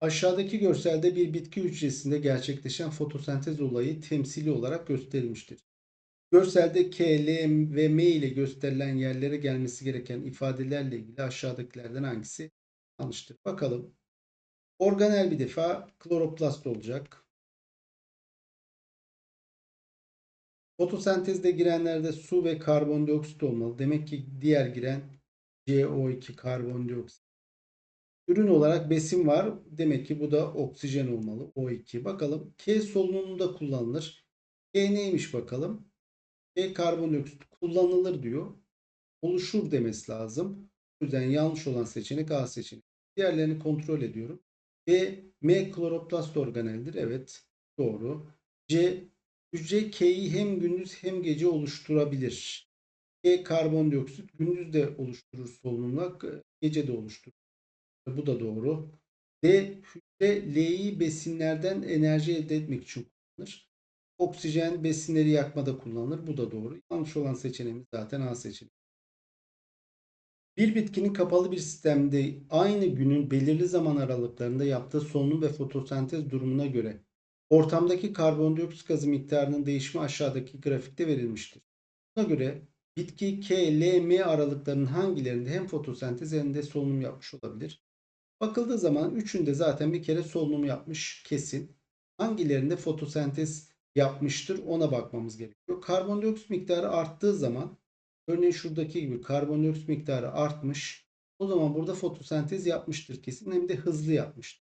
Aşağıdaki görselde bir bitki hücresinde gerçekleşen fotosentez olayı temsili olarak gösterilmiştir. Görselde K, L ve M ile gösterilen yerlere gelmesi gereken ifadelerle ilgili aşağıdakilerden hangisi yanlıştır? Bakalım. Organel bir defa kloroplast olacak. Fotosentezde girenlerde su ve karbondioksit olmalı. Demek ki diğer giren CO2 karbondioksit. Ürün olarak besin var. Demek ki bu da oksijen olmalı. O2. Bakalım. K solunumunda kullanılır. K neymiş bakalım. K karbondioksit kullanılır diyor. Oluşur demesi lazım. O yüzden yanlış olan seçenek A seçeneği. Diğerlerini kontrol ediyorum. B. M kloroplast organeldir. Evet. Doğru. C. Hücre K'yi hem gündüz hem gece oluşturabilir. K karbondioksit gündüz de oluşturur solunumla, gece de oluşturur. Bu da doğru. D. Hücre L'yi besinlerden enerji elde etmek için kullanır. Oksijen besinleri yakmada kullanılır. Bu da doğru. Yanlış olan seçeneğimiz zaten A seçeneği. Bir bitkinin kapalı bir sistemde aynı günün belirli zaman aralıklarında yaptığı solunum ve fotosentez durumuna göre ortamdaki karbondioksit gazı miktarının değişimi aşağıdaki grafikte verilmiştir. Buna göre bitki K, L, M aralıklarının hangilerinde hem fotosentez hem de solunum yapmış olabilir? Bakıldığı zaman üçünde zaten bir kere solunum yapmış kesin. Hangilerinde fotosentez yapmıştır ona bakmamız gerekiyor. Karbondioksit miktarı arttığı zaman örneğin şuradaki gibi karbondioksit miktarı artmış. O zaman burada fotosentez yapmıştır kesin hem de hızlı yapmıştır.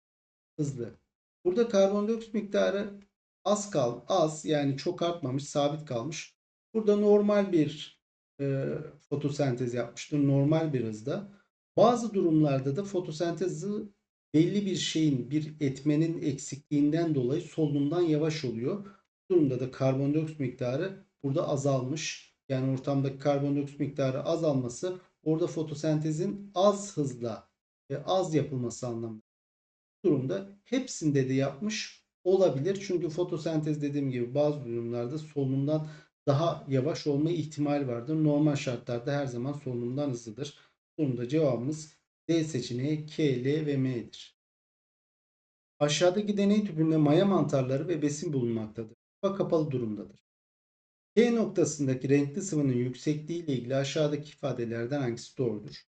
Hızlı. Burada karbondioksit miktarı az kal az yani çok artmamış sabit kalmış. Burada normal bir e, fotosentez yapmıştır normal bir hızda. Bazı durumlarda da fotosentezi belli bir şeyin, bir etmenin eksikliğinden dolayı solunumdan yavaş oluyor. Bu durumda da karbondioksit miktarı burada azalmış. Yani ortamdaki karbondioksit miktarı azalması orada fotosentezin az hızla ve az yapılması anlamında. Bu durumda hepsinde de yapmış olabilir. Çünkü fotosentez dediğim gibi bazı durumlarda solunumdan daha yavaş olma ihtimali vardır. Normal şartlarda her zaman solunumdan hızlıdır. Sonunda cevabımız D seçeneği K, L ve M'dir. Aşağıdaki deney tüpünde maya mantarları ve besin bulunmaktadır. Kupa kapalı durumdadır. K noktasındaki renkli sıvının yüksekliği ile ilgili aşağıdaki ifadelerden hangisi doğrudur?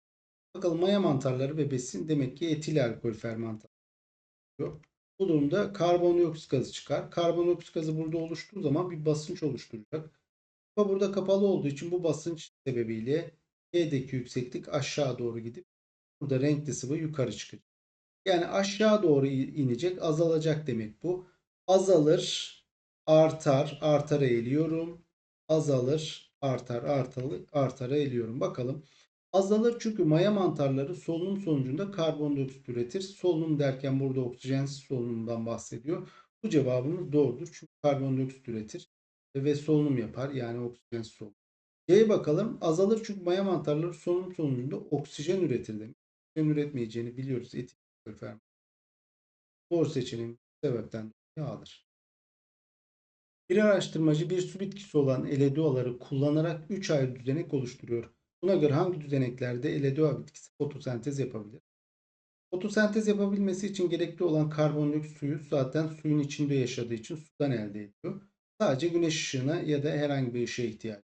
Bakalım maya mantarları ve besin demek ki etil alkol fermantasyonu. Bu durumda karbondioksit gazı çıkar. Karbondioksit gazı burada oluştuğu zaman bir basınç oluşturacak. Kupa burada kapalı olduğu için bu basınç sebebiyle E'deki yükseklik aşağı doğru gidip burada renkli sıvı yukarı çıkacak. Yani aşağı doğru inecek, azalacak demek bu. Azalır, artar, artara eğiliyorum. Azalır, artar, artar, artara eğiliyorum. Bakalım. Azalır çünkü maya mantarları solunum sonucunda karbondioksit üretir. Solunum derken burada oksijensiz solunumdan bahsediyor. Bu cevabımız doğrudur. Çünkü karbondioksit üretir ve solunum yapar. Yani oksijensiz solunum. C'ye bakalım. Azalır çünkü maya mantarları solunum sonucunda oksijen üretir demek. Oksijen üretmeyeceğini biliyoruz. Etik. Doğru seçeneğim sebepten dolayı. Bir araştırmacı bir su bitkisi olan eledoaları kullanarak 3 ayrı düzenek oluşturuyor. Buna göre hangi düzeneklerde eledoa bitkisi fotosentez yapabilir? Fotosentez yapabilmesi için gerekli olan karbondioksit suyu zaten suyun içinde yaşadığı için sudan elde ediyor. Sadece güneş ışığına ya da herhangi bir ışığa ihtiyacı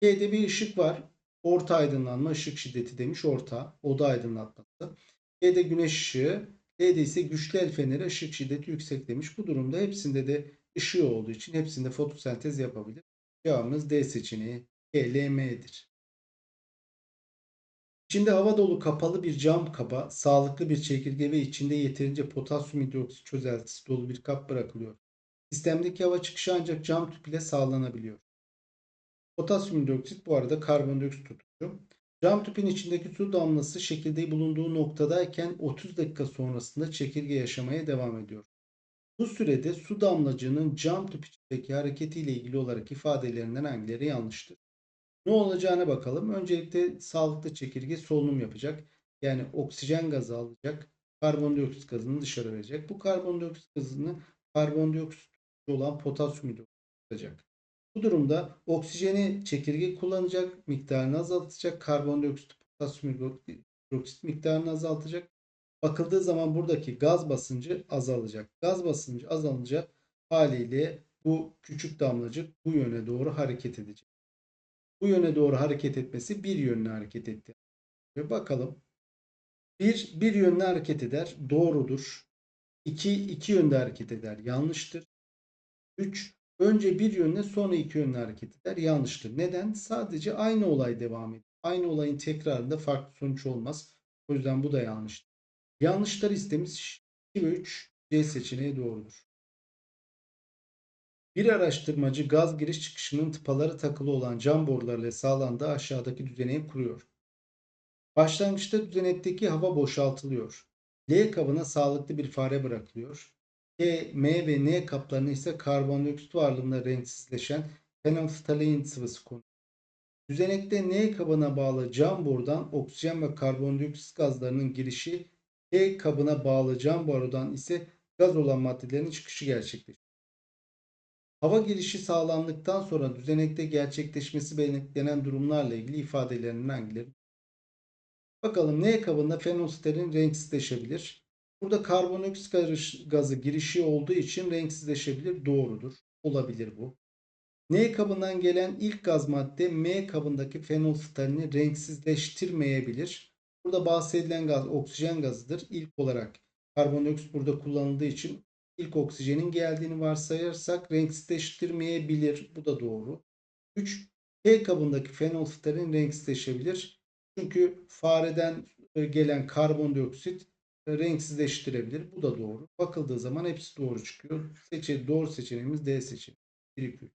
G'de bir ışık var. Orta aydınlanma ışık şiddeti demiş. Orta. Oda aydınlatması. G'de güneş ışığı. D'de ise güçlü el feneri ışık şiddeti yüksek demiş. Bu durumda hepsinde de ışığı olduğu için hepsinde fotosentez yapabilir. Cevabımız D seçeneği. GLM'dir. İçinde hava dolu kapalı bir cam kaba, sağlıklı bir çekirge ve içinde yeterince potasyum hidroksit çözeltisi dolu bir kap bırakılıyor. Sistemdeki hava çıkışı ancak cam tüp ile sağlanabiliyor. Potasyum hidroksit bu arada karbondioksit tutucu. Cam tüpün içindeki su damlası çekirdeği bulunduğu noktadayken 30 dakika sonrasında çekirge yaşamaya devam ediyor. Bu sürede su damlacığının cam tüp içindeki hareketiyle ilgili olarak ifadelerinden hangileri yanlıştır? Ne olacağına bakalım. Öncelikle sağlıklı çekirge solunum yapacak. Yani oksijen gazı alacak. Karbondioksit gazını dışarı verecek. Bu karbondioksit gazını karbondioksit olan potasyum hidroksit tutacak. Bu durumda oksijeni çekirge kullanacak, miktarını azaltacak, karbondioksit, potasyum hidroksit miktarını azaltacak. Bakıldığı zaman buradaki gaz basıncı azalacak. Gaz basıncı azalınca haliyle bu küçük damlacık bu yöne doğru hareket edecek. Bu yöne doğru hareket etmesi bir yönlü hareket etti. Ve bakalım. Bir, bir yönlü hareket eder. Doğrudur. İki, iki yönde hareket eder. Yanlıştır. Üç, önce bir yönle sonra iki yönlü hareket eder. Yanlıştır. Neden? Sadece aynı olay devam ediyor. Aynı olayın tekrarında farklı sonuç olmaz. O yüzden bu da yanlıştır. Yanlışlar listemiz 2 ve 3 C seçeneği doğrudur. Bir araştırmacı gaz giriş çıkışının tıpaları takılı olan cam borularıyla sağlandığı aşağıdaki düzeneği kuruyor. Başlangıçta düzenekteki hava boşaltılıyor. L kabına sağlıklı bir fare bırakılıyor. K, M ve N kaplarına ise karbondioksit varlığında renksizleşen fenolftalein sıvısı konuluyor. Düzenekte N kabına bağlı cam borudan oksijen ve karbondioksit gazlarının girişi, K kabına bağlı cam borudan ise gaz olan maddelerin çıkışı gerçekleşir. Hava girişi sağlandıktan sonra düzenekte gerçekleşmesi beklenen durumlarla ilgili ifadelerin hangileri? Bakalım N kabında fenolsterin renksizleşebilir. Burada karbondioksit gazı girişi olduğu için renksizleşebilir. Doğrudur. Olabilir bu. N kabından gelen ilk gaz madde M kabındaki fenolftalini renksizleştirmeyebilir. Burada bahsedilen gaz oksijen gazıdır. İlk olarak karbondioksit burada kullanıldığı için ilk oksijenin geldiğini varsayarsak renksizleştirmeyebilir. Bu da doğru. 3. P kabındaki fenolftalin renksizleşebilir. Çünkü fareden gelen karbondioksit renksizleştirebilir. Bu da doğru. Bakıldığı zaman hepsi doğru çıkıyor. Seçe, doğru seçeneğimiz D seçeneği. 1, 2, 3.